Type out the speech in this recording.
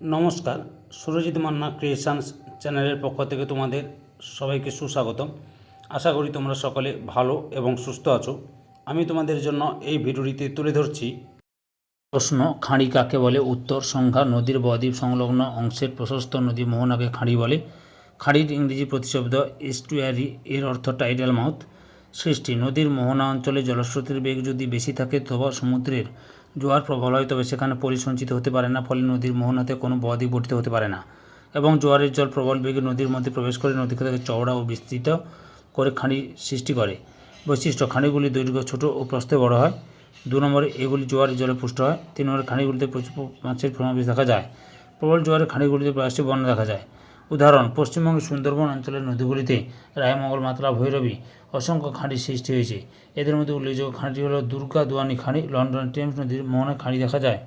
নমস্কার, সুরজিৎ মান্না ক্রিয়েশনস চ্যানেলের পক্ষ থেকে তোমাদের সবাইকে সুস্বাগতম। আশা করি তোমরা সকলে ভালো এবং সুস্থ আছো। আমি তোমাদের জন্য এই ভিডিওটিতে তুলে ধরছি প্রশ্ন খাঁড়ি কাকে বলে? উত্তর, সংখ্যা, নদীর বদ্বীপ সংলগ্ন অংশের প্রশস্ত নদী মোহনাকে খাঁড়ি বলে। খাঁড়ির ইংরেজি প্রতিশব্দ এস্টুয়ারি এর অর্থ টাইডাল মাউথ সৃষ্টি, নদীর মোহনা অঞ্চলে জলস্রোতের বেগ যদি বেশি থাকে তবে সমুদ্রের জোয়ার প্রবল হয়, তবে সেখানে পরিসঞ্চিত হতে পারে না, ফলে নদীর মোহনাতে কোনো বদ্বীপ গঠিত হতে পারে না। এবং জোয়ারের জল প্রবল বেগে নদীর মধ্যে প্রবেশ করে নদীকে তাকে চওড়া ও বিস্তৃত করে খাঁড়ি সৃষ্টি করে। বৈশিষ্ট্য, খাঁড়িগুলি দৈর্ঘ্য ছোট ও প্রস্থে বড় হয়। দু নম্বরে, এগুলি জোয়ারের জলে পুষ্ট হয়। তিন নম্বরে, খাঁড়িগুলিতে প্রচুর মাছের সমাবেশ দেখা যায়। প্রবল জোয়ারের খাঁড়িগুলিতে প্লাস্টিক বর্ণ দেখা যায়। উদাহরণ, পশ্চিমবঙ্গের সুন্দরবন অঞ্চলের নদীগুলিতে রায়মঙ্গল, মাতলা, ভৈরবী অসংখ্য খাঁড়ি সৃষ্টি হয়েছে। এদের মধ্যে উল্লেখযোগ্য খাঁটি হল দুর্গা, দুয়ানি খাঁড়ি, লন্ডন, টেমস নদীর মোহনা খাঁড়ি দেখা যায়।